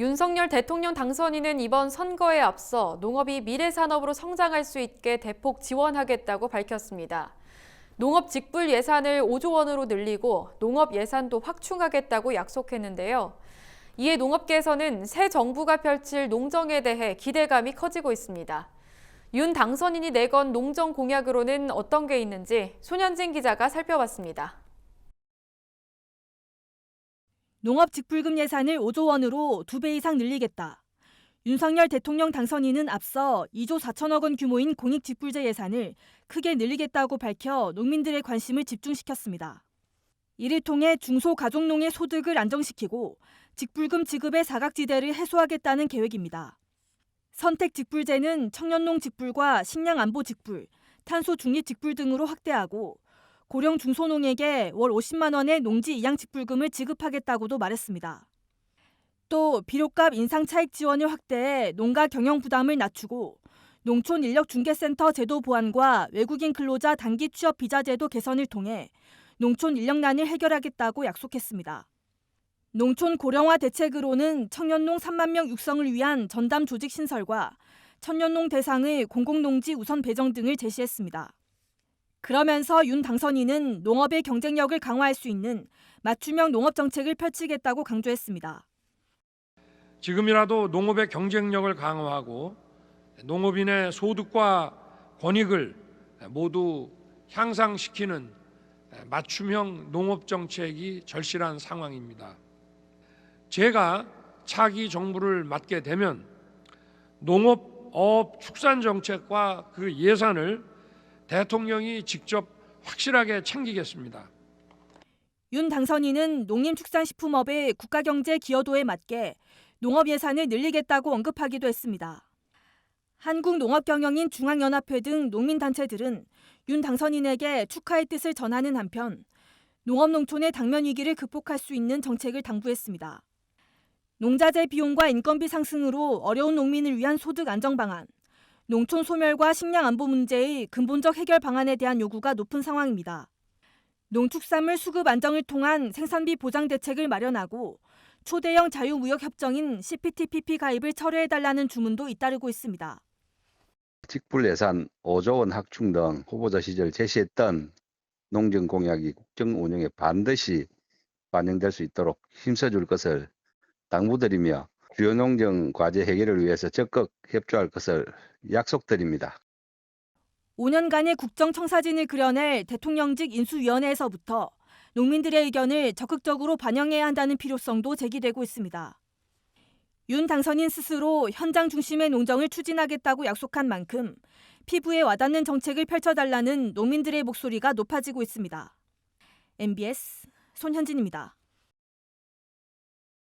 윤석열 대통령 당선인은 이번 선거에 앞서 농업이 미래 산업으로 성장할 수 있게 대폭 지원하겠다고 밝혔습니다. 농업 직불 예산을 5조 원으로 늘리고 농업 예산도 확충하겠다고 약속했는데요. 이에 농업계에서는 새 정부가 펼칠 농정에 대해 기대감이 커지고 있습니다. 윤 당선인이 내건 농정 공약으로는 어떤 게 있는지 손현진 기자가 살펴봤습니다. 농업 직불금 예산을 5조 원으로 2배 이상 늘리겠다. 윤석열 대통령 당선인은 앞서 2조 4천억 원 규모인 공익 직불제 예산을 크게 늘리겠다고 밝혀 농민들의 관심을 집중시켰습니다. 이를 통해 중소가족농의 소득을 안정시키고 직불금 지급의 사각지대를 해소하겠다는 계획입니다. 선택 직불제는 청년농 직불과 식량 안보 직불, 탄소 중립 직불 등으로 확대하고 고령 중소농에게 월 50만 원의 농지 이양 직불금을 지급하겠다고도 말했습니다. 또 비료값 인상 차익 지원을 확대해 농가 경영 부담을 낮추고 농촌 인력 중개센터 제도 보완과 외국인 근로자 단기 취업 비자 제도 개선을 통해 농촌 인력난을 해결하겠다고 약속했습니다. 농촌 고령화 대책으로는 청년농 3만 명 육성을 위한 전담 조직 신설과 청년농 대상의 공공농지 우선 배정 등을 제시했습니다. 그러면서 윤 당선인은 농업의 경쟁력을 강화할 수 있는 맞춤형 농업 정책을 펼치겠다고 강조했습니다. 지금이라도 농업의 경쟁력을 강화하고 농업인의 소득과 권익을 모두 향상시키는 맞춤형 농업 정책이 절실한 상황입니다. 제가 차기 정부를 맡게 되면 농업, 어업, 축산 정책과 그 예산을 대통령이 직접 확실하게 챙기겠습니다. 윤 당선인은 농림축산식품업의 국가경제 기여도에 맞게 농업 예산을 늘리겠다고 언급하기도 했습니다. 한국농업경영인 중앙연합회 등 농민단체들은 윤 당선인에게 축하의 뜻을 전하는 한편 농업농촌의 당면 위기를 극복할 수 있는 정책을 당부했습니다. 농자재 비용과 인건비 상승으로 어려운 농민을 위한 소득 안정 방안, 농촌 소멸과 식량 안보 문제의 근본적 해결 방안에 대한 요구가 높은 상황입니다. 농축산물 수급 안정을 통한 생산비 보장 대책을 마련하고 초대형 자유무역 협정인 CPTPP 가입을 철회해달라는 주문도 잇따르고 있습니다. 직불 예산 5조 원 확충 등 후보자 시절 제시했던 농정 공약이 국정 운영에 반드시 반영될 수 있도록 힘써줄 것을 당부드리며 주요 농정 과제 해결을 위해서 적극 협조할 것을 약속드립니다. 5년간의 국정 청사진을 그려낼 대통령직 인수위원회에서부터 농민들의 의견을 적극적으로 반영해야 한다는 필요성도 제기되고 있습니다. 윤 당선인 스스로 현장 중심의 농정을 추진하겠다고 약속한 만큼 피부에 와닿는 정책을 펼쳐달라는 농민들의 목소리가 높아지고 있습니다. MBS 손현진입니다.